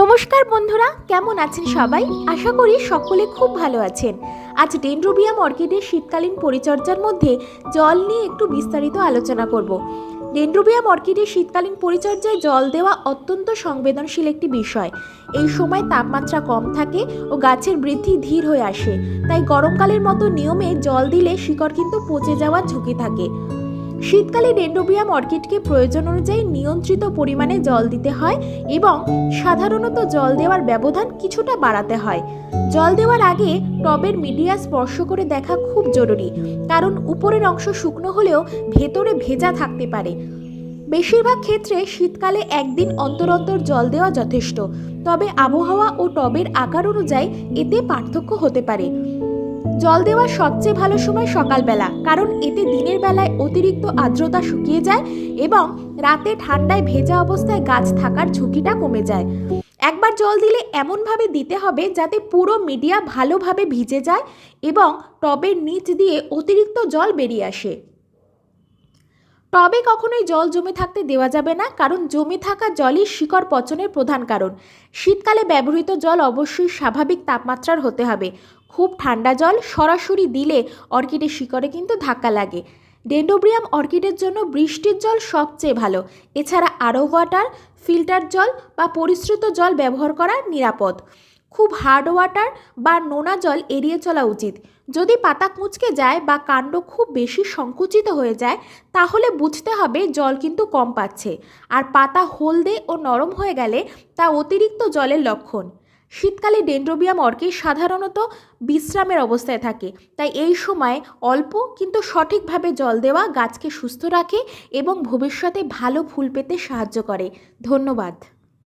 নমস্কার বন্ধুরা, কেমন আছেন সবাই? আশা করি সকলে খুব ভালো আছেন। আজ ডেন্ড্রোবিয়াম অর্কিডের শীতকালীন পরিচর্যার মধ্যে জল নিয়ে একটু বিস্তারিত আলোচনা করব। ডেন্ড্রোবিয়াম অর্কিডের শীতকালীন পরিচর্যায় জল দেওয়া অত্যন্ত সংবেদনশীল একটি বিষয়। এই সময় তাপমাত্রা কম থাকে ও গাছের বৃদ্ধি ধীর হয়ে আসে। তাই গরমকালের মতো নিয়মে জল দিলে শিকড় কিন্তু পচে যাওয়ার ঝুঁকি থাকে। শীতকালে ডেন্ড্রোবিয়াম অর্কিডকে প্রয়োজন অনুযায়ী নিয়ন্ত্রিত পরিমাণে জল দিতে হয় এবং সাধারণত জল দেওয়ার ব্যবধান কিছুটা বাড়াতে হয়। জল দেওয়ার আগে টবের মিডিয়া স্পর্শ করে দেখা খুব জরুরি, কারণ উপরের অংশ শুকনো হলেও ভেতরে ভেজা থাকতে পারে। বেশিরভাগ ক্ষেত্রে শীতকালে একদিন অন্তর অন্তর জল দেওয়া যথেষ্ট, তবে আবহাওয়া ও টবের আকার অনুযায়ী এতে পার্থক্য হতে পারে। জল দেওয়ার সবচেয়ে ভালো সময় সকালবেলা, কারণ এতে দিনের বেলায় অতিরিক্ত আর্দ্রতা শুকিয়ে যায় এবং রাতে ঠান্ডায় ভেজা অবস্থায় গাছ থাকার ঝুঁকিটা কমে যায়। একবার জল দিলে এমনভাবে দিতে হবে যাতে পুরো মিডিয়া ভালোভাবে ভিজে যায় এবং টবের নিচ দিয়ে অতিরিক্ত জল বেরিয়ে আসে। টবে কখনোই জল জমে থাকতে দেওয়া যাবে না, কারণ জমে থাকা জলই শিকড় পচনের প্রধান কারণ। শীতকালে ব্যবহৃত জল অবশ্যই স্বাভাবিক তাপমাত্রার হতে হবে। খুব ঠান্ডা জল সরাসরি দিলে অর্কিডের শিকড়ে কিন্তু ধাক্কা লাগে। ডেন্ডোব্রিয়াম অর্কিডের জন্য বৃষ্টির জল সবচেয়ে ভালো। এছাড়া আরও ওয়াটার, ফিল্টার জল বা পরিশ্রুত জল ব্যবহার করা নিরাপদ। খুব হার্ড ওয়াটার বা নোনা জল এড়িয়ে চলা উচিত। যদি পাতা কুঁচকে যায় বা কাণ্ড খুব বেশি সংকুচিত হয়ে যায়, তাহলে বুঝতে হবে জল কিন্তু কম পাচ্ছে। আর পাতা হলদে ও নরম হয়ে গেলে তা অতিরিক্ত জলের লক্ষণ। শীতকালে ডেন্ড্রোবিয়াম অর্কিড সাধারণত বিশ্রামের অবস্থায় থাকে, তাই এই সময় অল্প কিন্তু সঠিকভাবে জল দেওয়া গাছকে সুস্থ রাখে এবং ভবিষ্যতে ভালো ফুল পেতে সাহায্য করে। ধন্যবাদ।